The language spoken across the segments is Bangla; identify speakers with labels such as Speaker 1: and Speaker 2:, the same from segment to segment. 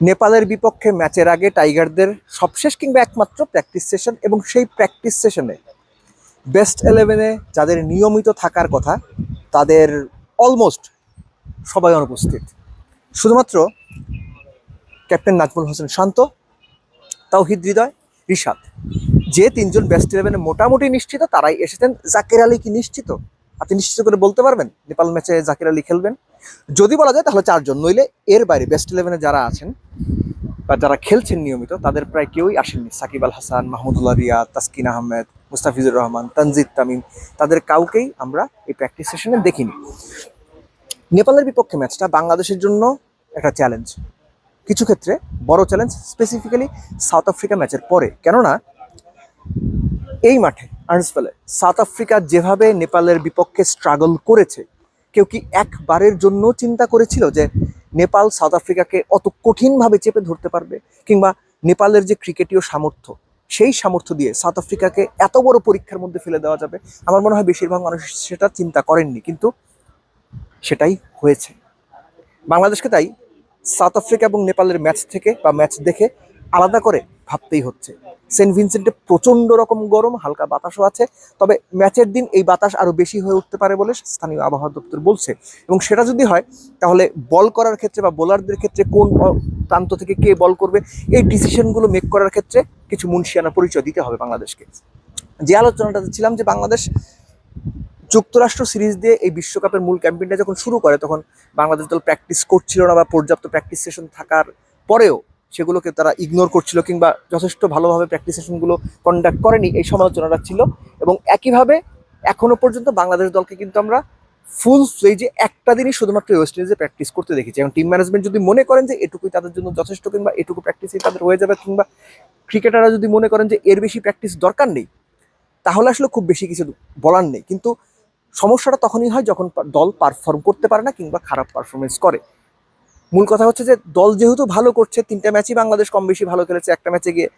Speaker 1: নেপালের বিপক্ষে ম্যাচের আগে টাইগারদের সবশেষ কিংবা একমাত্র প্র্যাকটিস সেশন এবং সেই প্র্যাকটিস সেশনে বেস্ট ইলেভেনে যাদের নিয়মিত থাকার কথা, তাদের অলমোস্ট সবাই অনুপস্থিত। শুধুমাত্র ক্যাপ্টেন নাজমুল হোসেন শান্ত, তাওহিদ হৃদয়, রিশাদ। যে তিনজন বেস্ট ইলেভেনে মোটামুটি নিশ্চিত, তারাই এসেছেন। জাকির আলী কি নিশ্চিত? আপনি নিশ্চিত করে বলতে পারবেন? নেপাল ম্যাচে জাকির আলী খেলবেন। যদি বলা যায়, তাহলে চারজন নইলে এর বাইরে বেস্ট ইলেভেনে যারা আছেন বা যারা খেলছেন নিয়মিত, তাদের প্রায় কেউই আসেননি। সাকিব আল হাসান, মাহমুদুল্লাহ রিয়াদ, তাসকিন আহমেদ, মুস্তাফিজুর রহমান, তানজিদ তামিম, তাদের কাউকেই আমরা এই প্র্যাকটিস সেশনে দেখিনি। নেপালের বিপক্ষে ম্যাচটা বাংলাদেশের জন্য একটা চ্যালেঞ্জ কিছু ক্ষেত্রে বড় চ্যালেঞ্জ স্পেসিফিক্যালি সাউথ আফ্রিকা ম্যাচের পরে। কেননা, এই মাঠে আর্নসফেলে সাউথ আফ্রিকা যেভাবে নেপালের বিপক্ষে স্ট্রাগল করেছে, কেউ কি একবারের জন্য চিন্তা করেছিল যে নেপাল সাউথ আফ্রিকাকে অত কঠিনভাবে চেপে ধরতে পারবে? কিংবা নেপালের যে ক্রিকেটীয় সামর্থ্য, সেই সামর্থ্য দিয়ে সাউথ আফ্রিকাকে এত বড় পরীক্ষার মধ্যে ফেলে দেওয়া যাবে? আমার মনে হয় বেশিরভাগ মানুষ সেটা চিন্তা করেননি, কিন্তু সেটাই হয়েছে। বাংলাদেশকে তাই সাউথ আফ্রিকা এবং নেপালের ম্যাচ থেকে বা ম্যাচ দেখে আলাদা করে ভাবতেই হচ্ছে। সেন্ট ভিনসেন্টে প্রচণ্ড রকম গরম, হালকা বাতাসও আছে, তবে ম্যাচের দিন এই বাতাস আরও বেশি হয়ে উঠতে পারে বলে স্থানীয় আবহাওয়া দপ্তর বলছে। এবং সেটা যদি হয়, তাহলে বল করার ক্ষেত্রে বা বোলারদের ক্ষেত্রে কোন প্রান্ত থেকে কে বল করবে, এই ডিসিশনগুলো মেক করার ক্ষেত্রে কিছু মুন্সিয়ানা পরিচয় দিতে হবে বাংলাদেশকে। যে আলোচনাটাতে ছিলাম যে বাংলাদেশ যুক্তরাষ্ট্র সিরিজ দিয়ে এই বিশ্বকাপের মূল ক্যাম্পেইনটা যখন শুরু করে, তখন বাংলাদেশ দল প্র্যাকটিস করছিল না বা পর্যাপ্ত প্র্যাকটিস সেশন থাকার পরেও সেগুলোকে তারা ইগনোর করছিল কিংবা যথেষ্ট ভালোভাবে প্র্যাকটিস সেশনগুলো কন্ডাক্ট করেনি, এই সমালোচনাটা ছিল। এবং একইভাবে এখনও পর্যন্ত বাংলাদেশ দলকে কিন্তু আমরা ফুল যে একটা দিনই শুধুমাত্র ওয়েস্ট ইন্ডিজে প্র্যাকটিস করতে দেখেছি। এবং টিম ম্যানেজমেন্ট যদি মনে করেন যে এটুকুই তাদের জন্য যথেষ্ট কিংবা এটুকু প্র্যাকটিসই তাদের হয়ে যাবে, কিংবা ক্রিকেটাররা যদি মনে করেন যে এর বেশি প্র্যাকটিস দরকার নেই, তাহলে আসলে খুব বেশি কিছু বলার নেই। কিন্তু সমস্যাটা তখনই হয় যখন দল পারফর্ম করতে পারে না কিংবা খারাপ পারফরমেন্স করে। মূল কথা হচ্ছে যে দল যেহেতু ভালো করছে, তিনটা ম্যাচই বাংলাদেশ কম বেশি ভালো খেলেছে, একটা ম্যাচে গিয়ে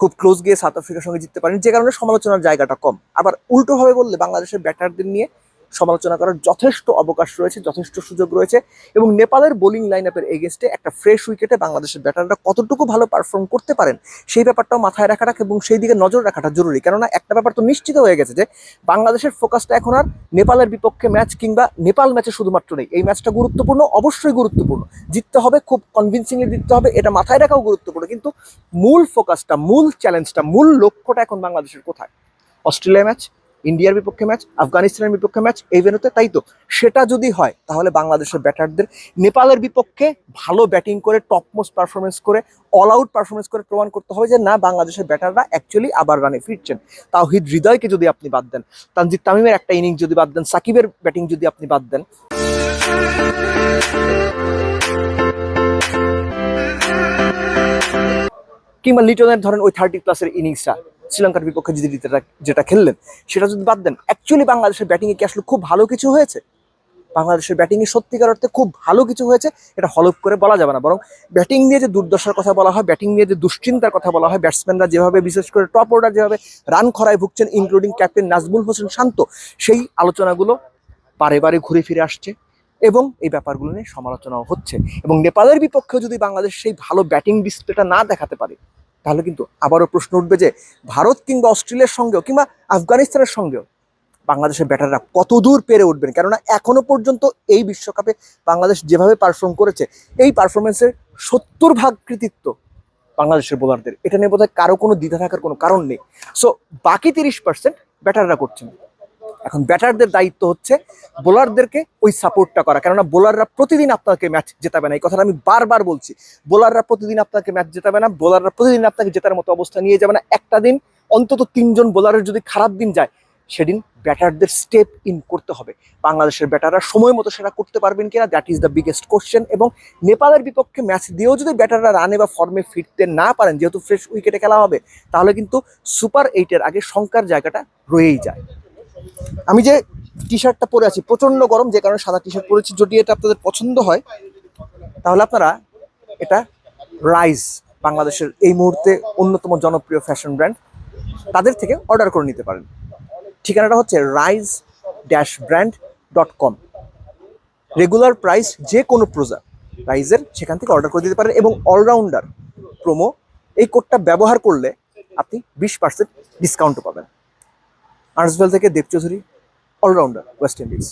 Speaker 1: খুব ক্লোজ গিয়ে সাউথ আফ্রিকার সঙ্গে জিততে পারেন, যে কারণে সমালোচনার জায়গাটা কম। আবার উল্টোভাবে বললে বাংলাদেশের ব্যাটারদের নিয়ে সমালোচনা করার যথেষ্ট অবকাশ রয়েছে, যথেষ্ট সুযোগ রয়েছে এবং নেপালের বোলিং লাইন আপের এগেনস্টে একটা ফ্রেশ উইকেটে বাংলাদেশের ব্যাটাররা কতটুকু ভালো পারফর্ম করতে পারেন, সেই ব্যাপারটাও মাথায় রাখাটা এবং সেই দিকে নজর রাখাটা জরুরি। কেননা একটা ব্যাপার তো নিশ্চিত হয়ে গেছে যে বাংলাদেশের ফোকাসটা এখন আর নেপালের বিপক্ষে ম্যাচ কিংবা নেপাল ম্যাচে শুধুমাত্র নেই। এই ম্যাচটা গুরুত্বপূর্ণ, অবশ্যই গুরুত্বপূর্ণ। জিততে হবে, খুব কনভিনসিংলি জিততে হবে, এটা মাথায় রাখাও গুরুত্বপূর্ণ। কিন্তু মূল ফোকাসটা মূল চ্যালেঞ্জটা মূল লক্ষ্যটা এখন বাংলাদেশের কোথায়? অস্ট্রেলিয়া ম্যাচ ইন্ডিয়ার বিপক্ষে ম্যাচ, আফগানিস্তানের বিপক্ষে ম্যাচ, এই ভেনুতে তাই তো। সেটা যদি হয়, তাহলে বাংলাদেশের ব্যাটারদের, নেপালের বিপক্ষে ভালো ব্যাটিং করে টপ মোস্ট পারফরমেন্স করে অল আউট পারফরমেন্স করে প্রমাণ করতে হবে যে না, বাংলাদেশের ব্যাটাররা অ্যাকচুয়ালি আবার রানে ফিরছেন। তাওহিদ হৃদয়কে যদি আপনি বাদ দেন, তানজিদ তামিমের একটা ইনিংস যদি বাদ দেন, সাকিবের ব্যাটিং যদি আপনি বাদ দেন। কিংবা লিটনের ধরেন ওই থার্টি প্লাসের ইনিংসটা শ্রীলঙ্কার বিপক্ষে যদি যেটা- খেললেন, সেটা যদি বাদ দেন অ্যাকচুয়ালি বাংলাদেশের ব্যাটিংয়ে কি আসলে খুব ভালো কিছু হয়েছে? বাংলাদেশের ব্যাটিংয়ে সত্যিকার অর্থে খুব ভালো কিছু হয়েছে, এটা হলপ করে বলা যাবে না। বরং ব্যাটিং নিয়ে যে দুর্দশার কথা বলা হয় ব্যাটিং নিয়ে যে দুশ্চিন্তার কথা বলা হয় ব্যাটসম্যানরা যেভাবে, বিশেষ করে টপ অর্ডার যেভাবে রান খরায় ভুগছেন ইনক্লুডিং ক্যাপ্টেন নাজমুল হোসেন শান্ত, সেই আলোচনাগুলো বারে বারে ঘুরে ফিরে আসছে এবং এই ব্যাপারগুলো নিয়ে সমালোচনাও হচ্ছে। এবং নেপালের বিপক্ষেও যদি বাংলাদেশ সেই ভালো ব্যাটিং ডিসপ্লেটা না দেখাতে পারে তাহলে কিন্তু আবারও প্রশ্ন উঠবে যে ভারত কিংবা অস্ট্রেলিয়ার সঙ্গেও কিংবা আফগানিস্তানের সঙ্গেও বাংলাদেশের ব্যাটাররা কত দূর পেরে উঠবেন? কেননা এখনও পর্যন্ত এই বিশ্বকাপে বাংলাদেশ যেভাবে পারফর্ম করেছে, এই পারফরমেন্সের সত্তর ভাগ কৃতিত্ব বাংলাদেশের বোলারদের এটা নিয়ে বোধহয় কারও কোনো দ্বিধা থাকার কোনো কারণ নেই। সো বাকি তিরিশ পার্সেন্ট ব্যাটাররা করছেন। এখন ব্যাটারদের দায়িত্ব হচ্ছে বোলারদেরকে ওই সাপোর্টটা করা। কেননা বোলাররা প্রতিদিন আপনাকে ম্যাচ জেতাবে না। এই কথাটা আমি বারবার বলছি। বোলাররা প্রতিদিন আপনাকে ম্যাচ জেতাবে না। বোলাররা প্রতিদিন আপনাকে জেতার মতো অবস্থা নিয়ে যাবে না। একটা দিন অন্তত তিনজন বোলারের যদি খারাপ দিন যায়, সেদিন ব্যাটারদের স্টেপ ইন করতে হবে। বাংলাদেশের ব্যাটাররা সময় মতো সেটা করতে পারবেন কিনা that is the biggest question এবং নেপালের বিপক্ষে ম্যাচ দিয়েও যদি ব্যাটাররা রানে বা ফর্মে ফিরতে না পারেন, যেহেতু ফ্রেশ উইকেটে খেলা হবে, তাহলে কিন্তু সুপার এইটের আগে শঙ্কার জায়গাটা রয়েই যায়। আমি যে টি শার্টটা পরে আছি প্রচণ্ড গরম, যে কারণে সাদা টি শার্ট পরেছি। যদি এটা আপনাদের পছন্দ হয়, তাহলে আপনারা এটা রাইজ বাংলাদেশের এই মুহূর্তে অন্যতম জনপ্রিয় ফ্যাশন ব্র্যান্ড তাদের থেকে অর্ডার করে নিতে পারেন। ঠিকানাটা হচ্ছে rise dash brand dot com regular price যে কোনো প্রোজা প্রাইজের সেখান থেকে অর্ডার করে দিতে পারেন এবং অলরাউন্ডার প্রোমো এই কোডটা ব্যবহার করলে আপনি বিশ পার্সেন্ট ডিসকাউন্টও পাবেন। আর্টসভেল থেকে Dev Chowdhury allrounder West Indies.